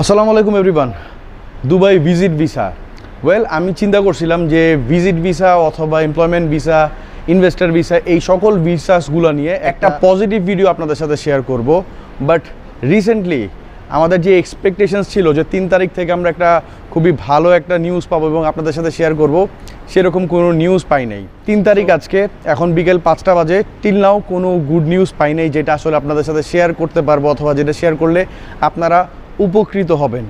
আসসালামু আলাইকুম everyone Dubai visit visa well আমি চিন্তা করছিলাম যে ভিজিট ভিসা অথবা এমপ্লয়মেন্ট ভিসা ইনভেস্টার ভিসা এই সকল ভিসাসগুলো নিয়ে একটা পজিটিভ ভিডিও আপনাদের সাথে শেয়ার করব। বাট রিসেন্টলি আমাদের যে এক্সপেকটেশনস ছিল যে তিন তারিখ থেকে আমরা একটা খুবই ভালো একটা নিউজ পাবো এবং আপনাদের সাথে শেয়ার করব সেরকম কোনো নিউজ পাই নাই। তিন তারিখ আজকে এখন বিকেল পাঁচটা বাজে। টিল নাও কোনো গুড নিউজ পাই নাই যেটা আসলে আপনাদের সাথে শেয়ার করতে পারব অথবা যেটা শেয়ার করলে আপনারা উপকৃত হবেন।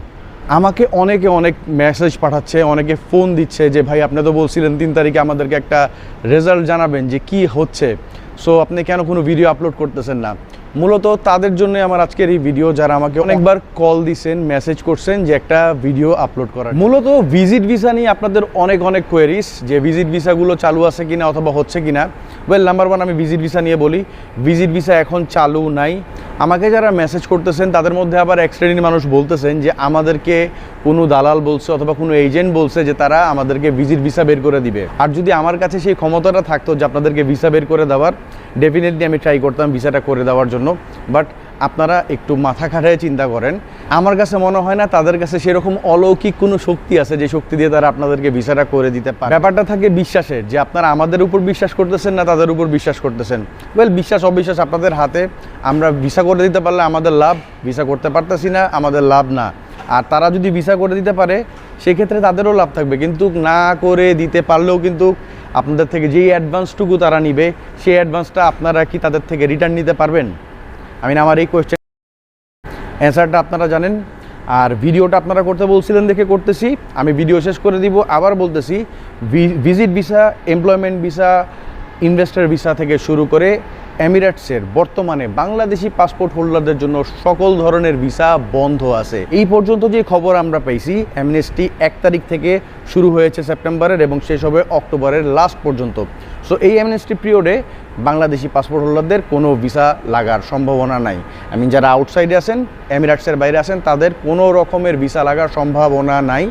আমাকে অনেকে অনেক মেসেজ পাঠাচ্ছে, অনেকে ফোন দিচ্ছে যে, ভাই, আপনি তো বলছিলেন তিন তারিখে আমাদেরকে একটা রেজাল্ট জানাবেন যে কি হচ্ছে। সো আপনি কেন কোনো ভিডিও আপলোড করতেছেন না? মূলত তাদের জন্য আমার আজকের এই ভিডিও যারা আমাকে অনেকবার কল দিছেন মেসেজ করছেন যে একটা ভিডিও আপলোড করার। মূলত ভিজিট ভিসা নিয়ে আপনাদের অনেক অনেক কোয়েরিস যে ভিজিট ভিসাগুলো চালু আছে কিনা অথবা হচ্ছে কিনা? ওয়েল নাম্বার ওয়ান আমি ভিজিট ভিসা নিয়ে বলি। ভিজিট ভিসা এখন চালু নাই। আমাকে যারা মেসেজ করতেছেন, তাদের মধ্যে আবার এক শ্রেণির মানুষ বলতেছেন যে, আমাদেরকে কোনো দালাল বলছে অথবা কোনো এজেন্ট বলছে যে, তারা আমাদেরকে ভিজিট ভিসা বের করে দিবে। আর যদি আমার কাছে সেই ক্ষমতাটা থাকতো যে, আপনাদেরকে ভিসা বের করে দেওয়ার ডেফিনেটলি আমি ট্রাই করতাম ভিসাটা করে দেওয়ার জন্য। বাট আপনারা একটু মাথা খাটায় চিন্তা করেন। আমার কাছে মনে হয় না তাদের কাছে সেরকম অলৌকিক কোনো শক্তি আছে যে শক্তি দিয়ে তারা আপনাদেরকে ভিসাটা করে দিতে পারে। ব্যাপারটা থাকে বিশ্বাসের, যে আপনারা আমাদের উপর বিশ্বাস করতেছেন না তাদের উপর বিশ্বাস করতেছেন। ওয়েল বিশ্বাস, অবিশ্বাস আপনাদের হাতে। আমরা ভিসা করে দিতে পারলে আমাদের লাভ, ভিসা করতে পারতেছি না, আমাদের লাভ না। আর তারা যদি ভিসা করে দিতে পারে, সেক্ষেত্রে তাদেরও লাভ থাকবে। কিন্তু না করে দিতে পারলেও কিন্তু আপনাদের থেকে যেই অ্যাডভান্সটুকু তারা নিবে, সেই অ্যাডভান্সটা আপনারা কি তাদের থেকে রিটার্ন নিতে পারবেন? আমি আমার এই কোয়েশ্চেন অ্যান্সারটা আপনারা জানেন। আর ভিডিওটা আপনারা করতে বলছিলেন দেখে করতেছি। আমি ভিডিও শেষ করে দিব, আবার বলতেছি visit visa employment visa investor visa থেকে শুরু করে এমিরেটসের বর্তমানে বাংলাদেশি পাসপোর্ট হোল্ডারদের জন্য সকল ধরনের ভিসা বন্ধ আছে। এই পর্যন্ত যে খবর আমরা পেয়েছি অ্যামনেস্টি এক তারিখ থেকে শুরু হয়েছে সেপ্টেম্বরের এবং শেষ হবে অক্টোবরের লাস্ট পর্যন্ত। সো এই অ্যামনেস্টি পিরিয়ডে বাংলাদেশি পাসপোর্ট হোল্ডারদের কোনো ভিসা লাগার সম্ভাবনা নাই। আই মিন যারা আউটসাইডে আছেন এমিরেটসের বাইরে আছেন, তাদের কোনো রকমের ভিসা লাগার সম্ভাবনা নাই।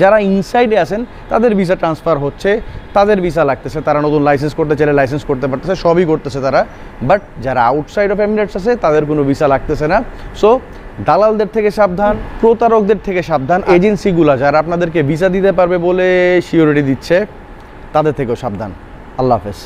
যারা ইনসাইডে আছেন, তাদের ভিসা ট্রান্সফার হচ্ছে, তাদের ভিসা লাগতেছে, তারা নতুন লাইসেন্স করতে চাইলে লাইসেন্স করতে পারতেছে, সবই করতেছে তারা। বাট যারা আউটসাইড অফ এমিরেটস আছে, তাদের কোনো ভিসা লাগতেছে না। সো দালালদের থেকে সাবধান, প্রতারকদের থেকে সাবধান এজেন্সিগুলো যারা আপনাদেরকে ভিসা দিতে পারবে বলে সিওরিটি দিচ্ছে, তাদের থেকেও সাবধান। আল্লাহ হাফেজ